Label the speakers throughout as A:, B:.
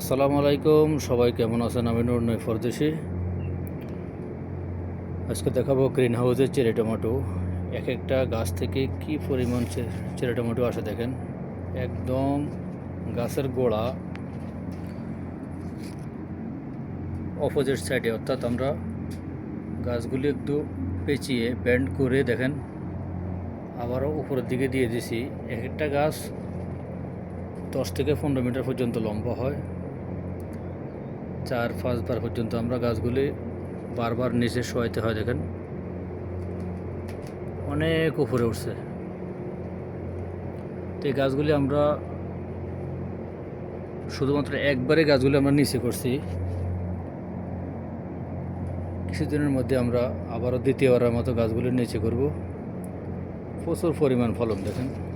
A: আসসালামু আলাইকুম, সবাই কেমন আছেন? আমি নুর নই ফরদেশি। আজকে দেখাবো গ্রিন হাউসের চেরি টমেটো। এক একটা গাছ থেকে কি পরিমাণ চেরি টমেটো আসে দেখেন। একদম গাছের গোড়া। অপোজিট সাইডে অর্থাৎ আমরা গাছগুলি একটু পেঁচিয়ে ব্যান্ড করে দেখেন। আবারও উপরের দিকে দিয়ে দিছি। এক একটা গাছ দশ থেকে পনেরো মিটার পর্যন্ত লম্বা হয়। চার, পাঁচবার পর্যন্ত আমরা গাছগুলি বারবার নিচে শোয়াইতে হয়, দেখেন। অনেক উপরে উঠছে। তো এই গাছগুলি আমরা শুধুমাত্র একবারে গাছগুলি আমরা নিচে করছি। কিছুদিনের মধ্যে আমরা আবারও দ্বিতীয়বারের মতো গাছগুলি নিচে করব। প্রচুর পরিমাণ ফলন, দেখেন।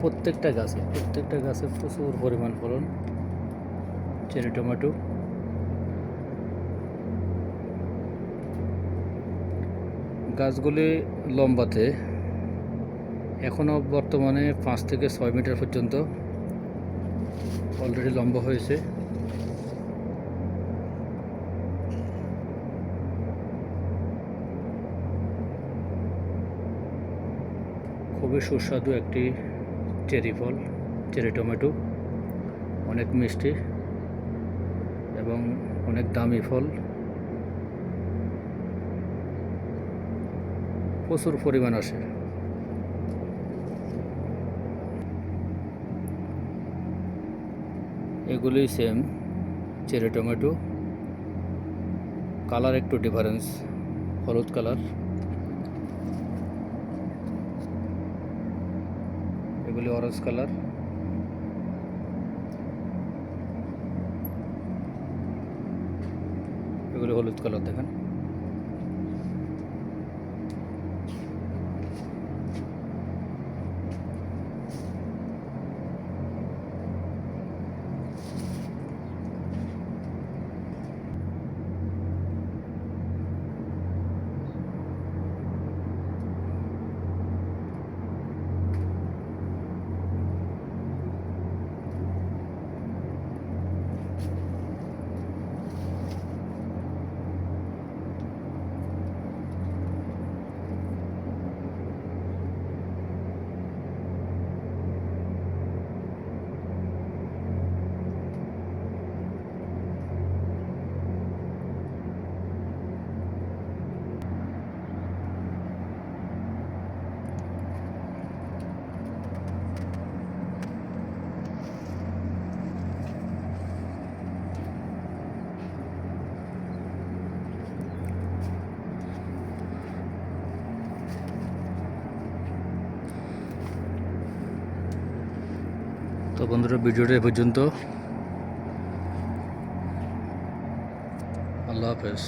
A: প্রত্যেকটা গাছে প্রত্যেকটা গাছে প্রচুর পরিমাণ ফলন। Cherry, tomato. গাছগুলি লম্বাতে এখনও বর্তমানে পাঁচ থেকে ছয় মিটার পর্যন্ত অলরেডি লম্বা হয়েছে। খুবই সুস্বাদু একটি চেরি ফল, চেরি টমেটো, অনেক মিষ্টি এবং অনেক দামি ফল। প্রচুর পরিমাণ আসে। এগুলি সেম চেরি টমেটো। কালার একটু ডিফারেন্স হলুদ কালার এগুলি অরেঞ্জ কালার এগুলি হলুদ কালার দেখেন। তো বন্ধুরা ভিডিওটা এ পর্যন্ত। আল্লাহ হাফেজ।